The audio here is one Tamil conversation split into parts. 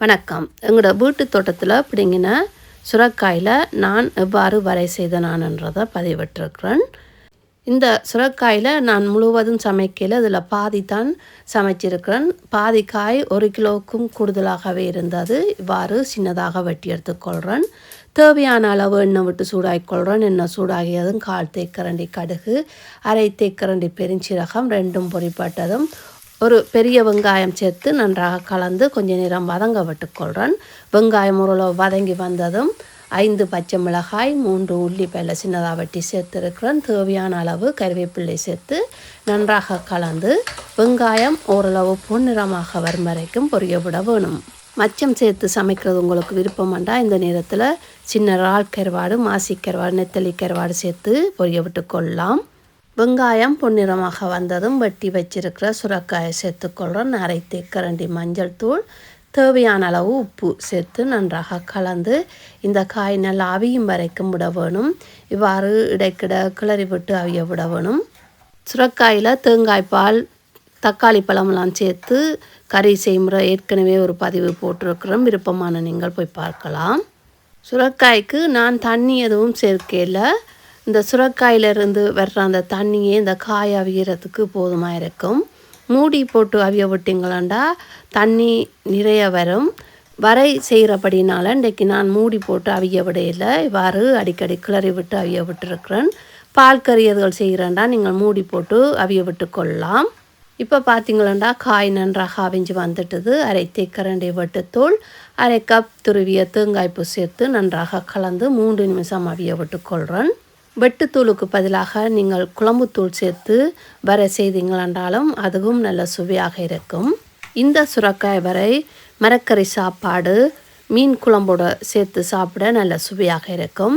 வணக்கம். எங்களோட வீட்டு தோட்டத்தில் பிடிங்கின சுரக்காயில் நான் எவ்வாறு வரை செய்த நான்ன்றதை பதிவிட்டிருக்கிறேன். இந்த சுரக்காயில் நான் முழுவதும் சமைக்கல இதில் பாதி தான் சமைச்சிருக்கிறேன். பாதி காய் ஒரு கிலோவுக்கும் கூடுதலாகவே இருந்தது. இவ்வாறு சின்னதாக வெட்டி எடுத்துக்கொள்கிறேன் தேவையான அளவு எண்ணெய் விட்டு சூடாக்கிக்கொள்கிறேன் எண்ணெய் சூடாகியதும் கால் தேக்கரண்டி கடுகு அரை தேக்கரண்டி பெருஞ்சீரகம் ரெண்டும் பொறிப்பட்டதும் ஒரு பெரிய வெங்காயம் சேர்த்து நன்றாக கலந்து கொஞ்ச நேரம் வதங்க விட்டுக்கொள்கிறேன் வெங்காயம் ஓரளவு வதங்கி வந்ததும் ஐந்து பச்சை மிளகாய் மூன்று உள்ளிப்பையில் சின்னதாக வெட்டி சேர்த்துருக்கிறேன். தேவையான அளவு கருவேப்பிள்ளை சேர்த்து நன்றாக கலந்து வெங்காயம் ஓரளவு பொன்னிறமாக வரும் வரைக்கும் பொரிய விட வேணும். மச்சம் சேர்த்து சமைக்கிறது உங்களுக்கு விருப்பமாண்டா இந்த நேரத்தில் சின்ன இறால் கருவாடு மாசி கருவாடு நெத்தலி கருவாடு சேர்த்து பொரிய விட்டு கொள்ளலாம் வெங்காயம் பொன்னிறமாக வந்ததும் வெட்டி வச்சிருக்கிற சுரக்காயை சேர்த்துக்கொள்கிறோம் அரை தேக்கரண்டி மஞ்சள் தூள் தேவையான அளவு உப்பு சேர்த்து நன்றாக கலந்து இந்த காய் நல்லா அவியும் வரைக்கும் விட வேணும். இவ்வாறு இடைக்கிட கிளறி விட்டு அவிய விட வேணும். சுரக்காயில் தேங்காய் பால் தக்காளி பழமெல்லாம் சேர்த்து கறி செய்முறை ஏற்கனவே ஒரு பதிவு போட்டிருக்கிறோம். விருப்பமான நீங்கள் போய் பார்க்கலாம். சுரக்காய்க்கு நான் தண்ணி எதுவும் சேர்க்கல. இந்த சுரக்காயிலிருந்து வர்ற அந்த தண்ணியே இந்த காய் அவியறதுக்கு போதுமாக இருக்கும். மூடி போட்டு அவிய விட்டிங்களாண்டா தண்ணி நிறைய வரும். வரை செய்கிறபடினால இன்றைக்கு நான் மூடி போட்டு அவிய விடையில் இவ்வாறு அடிக்கடி கிளறி விட்டு அவிய விட்டுருக்கிறேன். பால் கறியதுகள் செய்கிறேன்டா நீங்கள் மூடி போட்டு அவிய விட்டு கொள்ளலாம். இப்போ பார்த்தீங்களா காய் நன்றாக அவிஞ்சு வந்துட்டது. அரை தேக்கரண்டி வெட்டுத்தூள் அரை கப் துருவிய தேங்காய்ப்பு சேர்த்து நன்றாக கலந்து மூன்று நிமிஷம் அவிய விட்டு கொள்கிறேன் வெட்டுத்தூளுக்கு பதிலாக நீங்கள் குழம்புத்தூள் சேர்த்து வர செய்தீங்களாண்டாலும் அதுவும் நல்ல சுவையாக இருக்கும். இந்த சுரக்காய் வரை மரக்கறி சாப்பாடு மீன் குழம்போட சேர்த்து சாப்பிட நல்ல சுவையாக இருக்கும்.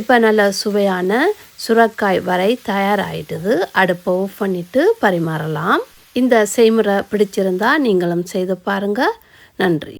இப்போ நல்ல சுவையான சுரக்காய் வரை தயாராகிட்டுது அடுப்பை ஆஃப் பண்ணிவிட்டு பரிமாறலாம். இந்த செய்முறை பிடிச்சிருந்தா நீங்களும் செய்து பாருங்கள் நன்றி.